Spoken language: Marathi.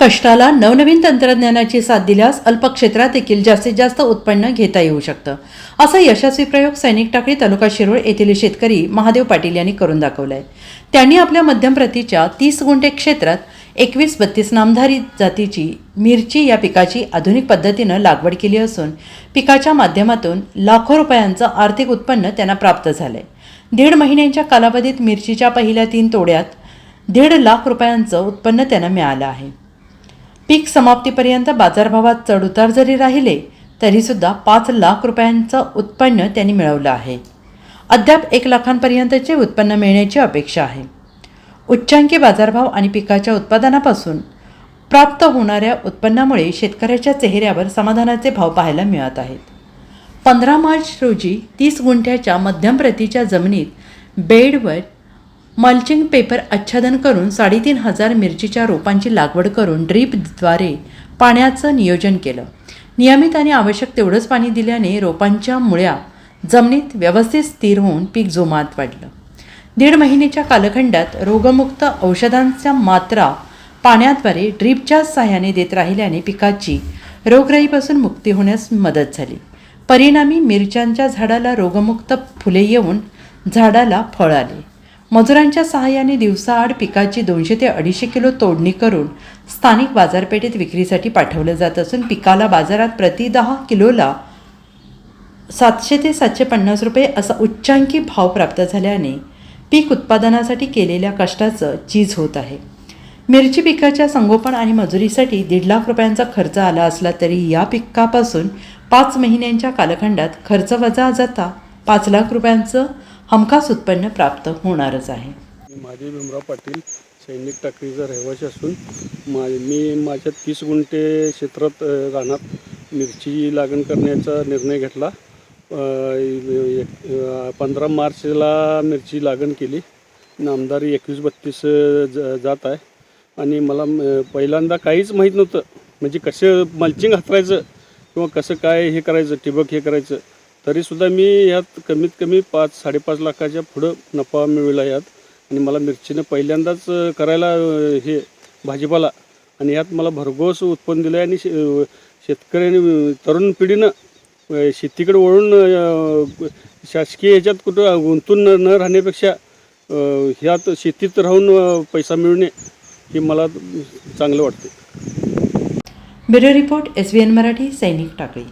कष्टाला नवनवीन तंत्रज्ञानाची साथ दिल्यास अल्प क्षेत्रात देखील जास्तीत जास्त उत्पन्न घेता येऊ शकतं. असा यशस्वी प्रयोग सैनिक टाकळी तालुका शिरोळ येथील शेतकरी महादेव पाटील यांनी करून दाखवलाय. त्यांनी आपल्या मध्यम प्रतीच्या तीस गुंठे क्षेत्रात एकवीस बत्तीस नामधारी जातीची मिरची या पिकाची आधुनिक पद्धतीनं लागवड केली असून पिकाच्या माध्यमातून लाखो रुपयांचं आर्थिक उत्पन्न त्यांना प्राप्त झालंय. दीड महिन्यांच्या कालावधीत मिरचीच्या पहिल्या तीन तोड्यात दीड लाख रुपयांचं उत्पन्न त्यांना मिळालं आहे. पीक समाप्तीपर्यंत बाजारभावात चढउतार जरी राहिले तरीसुद्धा पाच लाख रुपयांचं उत्पन्न त्यांनी मिळवलं आहे. अद्याप एक लाखांपर्यंतचे उत्पन्न मिळण्याची अपेक्षा आहे. उच्चांकी बाजारभाव आणि पिकाच्या उत्पादनापासून प्राप्त होणाऱ्या उत्पन्नामुळे शेतकऱ्याच्या चेहऱ्यावर समाधानाचे भाव पाहायला मिळत आहेत. पंधरा मार्च रोजी तीस गुंठ्याच्या मध्यम प्रतीच्या जमिनीत बेडवर मल्चिंग पेपर आच्छादन करून साडेतीन हजार मिरचीच्या रोपांची लागवड करून ड्रीपद्वारे पाण्याचं नियोजन केलं. नियमित आणि आवश्यक तेवढंच पाणी दिल्याने रोपांच्या मुळ्या जमिनीत व्यवस्थित स्थिर होऊन पीक जोमात वाढलं. दीड महिन्याच्या कालखंडात रोगमुक्त औषधांच्या मात्रा पाण्याद्वारे ड्रीपच्या सहाय्याने देत राहिल्याने पिकाची रोगराईपासून मुक्ती होण्यास मदत झाली. परिणामी मिरच्यांच्या झाडाला रोगमुक्त फुले येऊन झाडाला फळ आले. मजुरांच्या सहाय्याने दिवसाआड पिकाची दोनशे ते अडीचशे किलो तोडणी करून स्थानिक बाजारपेठेत विक्रीसाठी पाठवलं जात असून पिकाला बाजारात प्रति दहा किलोला सातशे ते सातशे पन्नास रुपये असा उच्चांकी भाव प्राप्त झाल्याने पीक उत्पादनासाठी केलेल्या कष्टाचं चीज होत आहे. मिरची पिकाच्या संगोपन आणि मजुरीसाठी दीड लाख रुपयांचा खर्च आला असला तरी या पिकापासून पाच महिन्यांच्या कालखंडात खर्च वजा जाता पाच लाख रुपयांचं हमखास उत्पन्न प्राप्त होणारच आहे. माझे भीमराव पाटील सैनिक टाकळीचा रहिवासी असून मा मी माझ्या तीस गुंठे क्षेत्रात राहणार मिरची लागण करण्याचा निर्णय घेतला. पंधरा मार्चला मिरची लागण केली. नामदारी एकवीस बत्तीस ज जात आहे. आणि मला पहिल्यांदा काहीच माहीत नव्हतं. म्हणजे कसं मल्चिंग हातरायचं किंवा कसं काय हे करायचं ठिबक हे करायचं. तरीसुद्धा मी यात कमीत कमी पाच साडेपाच लाखाच्या पुढं नफा मिळवला यात. आणि मला मिरचीनं पहिल्यांदाच करायला हे भाजीपाला. आणि यात मला भरघोस उत्पन्न दिलं आहे आणि शे शेतकऱ्यांनी तरुण पिढीनं शेतीकडे वळून शासकीय ह्याच्यात कुठं गुंतून न राहण्यापेक्षा ह्यात शेतीत राहून पैसा मिळणे हे मला चांगलं वाटते bureau report S B N Marathi सैनिक टाकळी.